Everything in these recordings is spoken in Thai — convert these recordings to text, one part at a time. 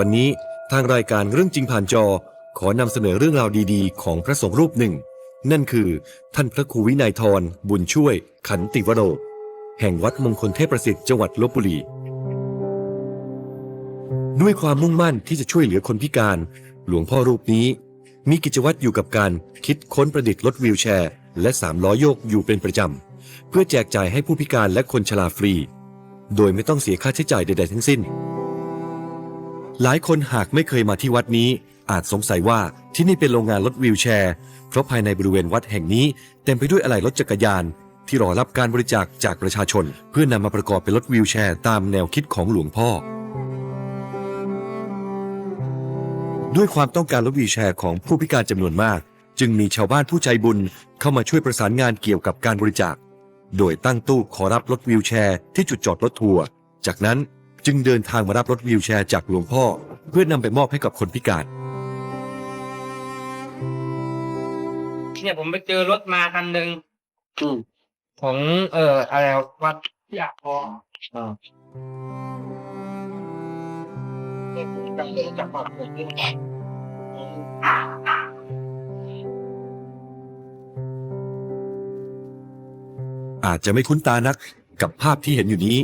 วันนี้ทางรายการเรื่องจริงผ่านจอขอนำเสนอเรื่องราวดีๆ ของพระสงฆ์รูปหนึ่ง นั่นคือท่านพระครูวินัยทรบุญช่วย ขันติวโร แห่งวัดมงคลเทพประสิทธิ์จังหวัดลบบุรี ด้วยความมุ่งมั่นที่จะช่วยเหลือคนพิการ หลวงพ่อรูปนี้ มีกิจวัตรอยู่กับการคิดค้นประดิษฐ์รถวีลแชร์ และสามล้อโยกอยู่เป็นประจำ เพื่อแจกจ่ายให้ผู้พิการและคนชราฟรี โดยไม่ต้องเสียค่าใช้จ่ายใด ๆ ทั้งสิ้น หลายคนหากไม่เคยมาที่วัดนี้ อาจสงสัยว่าที่นี่เป็นโรงงานรถวีลแชร์ เพราะภายในบริเวณวัดแห่งนี้ เต็มไปด้วยอะไหล่รถจักรยาน ที่รอรับการบริจาคจากประชาชน เพื่อนำมาประกอบเป็นรถวีลแชร์ตามแนวคิดของหลวงพ่อ ด้วยความต้องการรถวีลแชร์ของผู้พิการจำนวนมาก จึงมีชาวบ้านผู้ใจบุญเข้ามาช่วยประสานงานเกี่ยวกับการบริจาค โดยตั้งตู้ขอรับรถวีลแชร์ที่จุดจอดรถทัวร์จากนั้น จึงเดินทางมารับรถวีลแชร์จากหลวงพ่อ เพื่อนำไปมอบให้กับคนพิการ เนี่ยผมไปเจอรถมาคันหนึ่งของเอ่ออะไรวัดยาพองอ่าเนี่ยผมจำได้จากปากผมนี่อาจจะไม่คุ้นตานักกับภาพที่เห็นอยู่นี้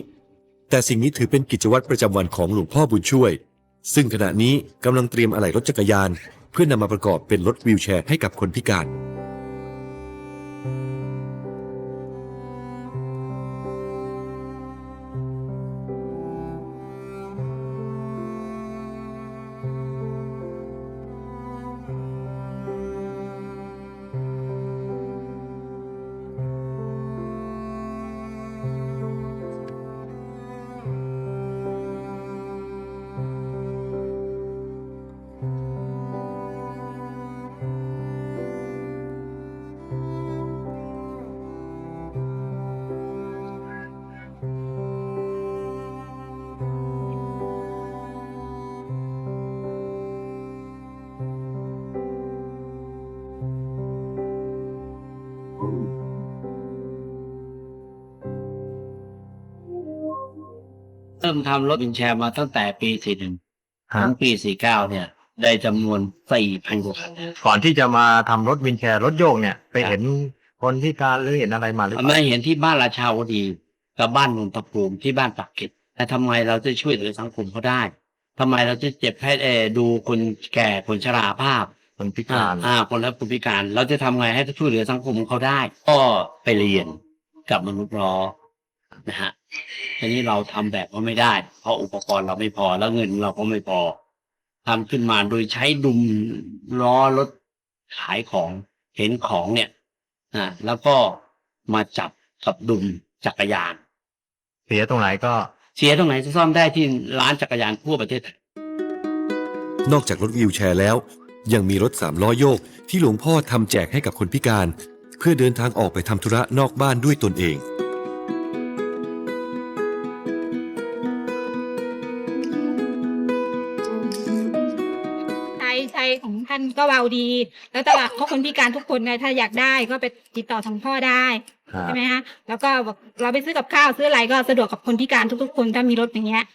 แต่สิ่งนี้ถือเป็นกิจวัตรประจำวันของหลวงพ่อบุญช่วย ซึ่งขณะนี้กำลังเตรียมอะไหล่รถจักรยาน เพื่อนำมาประกอบเป็นรถวีลแชร์ให้กับคนพิการ เริ่มทำรถวินแชร์มาตั้งแต่ปี 41ฮะถึงปี 49 เนี่ย ได้จำนวน 4,000 กว่าคันก่อนที่จะมาทำรถวินแชร์รถโยกเนี่ย ไปเห็นคนพิการหรือเห็นอะไรมาหรือเปไม่ล่าเห็นที่บ้านราชาวดีกับบ้านนนทภูมิที่บ้านปักเกร็ดแต่ทำไมเราจะช่วยเหลือสังคมเขาได้ทำไมเราจะเจ็บให้เออดูคนแก่คนชราภาพคนพิอ่าการอ่าคนและคนพิการ เราจะทำไงให้ช่วยเหลือสังคมเขาได้ ก็ไปเรียนกับมนุษย์ล้อนะฮะ ทีนี้เราทำแบบก็ไม่ได้ เพราะอุปกรณ์เราไม่พอแล้วเงินเราก็ไม่พอทำขึ้นมาโดยใช้ดุมล้อรถขายของเห็นของเนี่ยอ่าแล้วก็มาจับกับดุมจักรยาน เสียตรงไหนก็เสียตรงไหนจะซ่อมได้ที่ร้านจักรยานทั่วประเทศไทยนอกจากรถวีลแชร์แล้ว ยังมีรถสามล้อโยกที่หลวงพ่อทำแจกให้กับคนพิการ เพื่อเดินทางออกไปทำธุระนอกบ้านด้วยตนเอง ใช้ใช้ของท่านก็เบาดี แล้วตลาดเขาคนพิการทุกคนนะถ้าอยากได้ก็ไปติดต่อทางพ่อได้ใช่ไหมฮะแล้วก็บอกเราไปซื้อกับข้าวซื้ออะไรก็สะดวกกับคนพิการทุก ๆ คนถ้ามีรถอย่างเงี้ยฮะ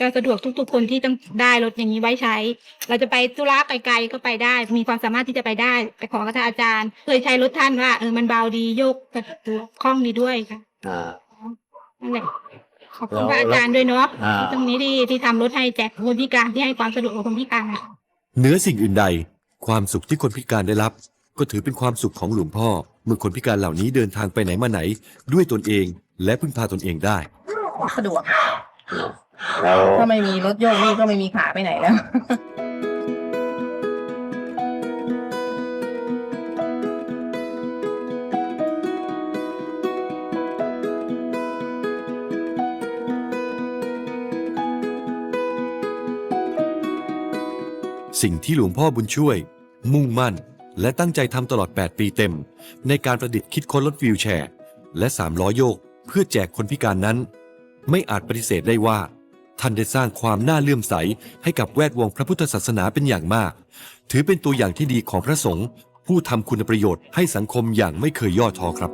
ก็สะดวกทุก ๆ คนที่ต้องได้รถอย่างนี้ไว้ใช้ เราจะไปธุระไกลๆก็ไปได้ มีความสามารถที่จะไปได้ไปขอกับท่านอาจารย์ เคยใช้รถท่านว่าเออมันเบาดีโยกกระตุกคล่องดีด้วยค่ะอ่านั่นแหละขอบคุณแล้วพระอาจารย์ด้วยเนาะอ่าตรงนี้ที่ที่ทำรถให้แจกคนพิการที่ให้ความสะดวกกับคนพิการ เหนือสิ่งอื่นใด ความสุขที่คนพิการได้รับ ก็ถือเป็นความสุขของหลวงพ่อ เมื่อคนพิการเหล่านี้เดินทางไปไหนมาไหน ด้วยตนเองและพึ่งพาตนเองได้ สะดวก แล้ว ถ้าไม่มีรถโยกนี่ก็ไม่มีขาไปไหนแล้ว สิ่งที่หลวงพ่อบุญช่วย มุ่งมั่น และตั้งใจทำตลอด 8 ปีเต็ม ในการประดิษฐ์คิดค้นรถวีลแชร์ และสามล้อโยก เพื่อแจกคนพิการนั้น ไม่อาจปฏิเสธได้ว่า ท่านได้สร้างความน่าเลื่อมใสให้กับแวดวงพระพุทธศาสนาเป็นอย่างมาก ถือเป็นตัวอย่างที่ดีของพระสงฆ์ผู้ทำคุณประโยชน์ให้สังคมอย่างไม่เคยย่อท้อครับ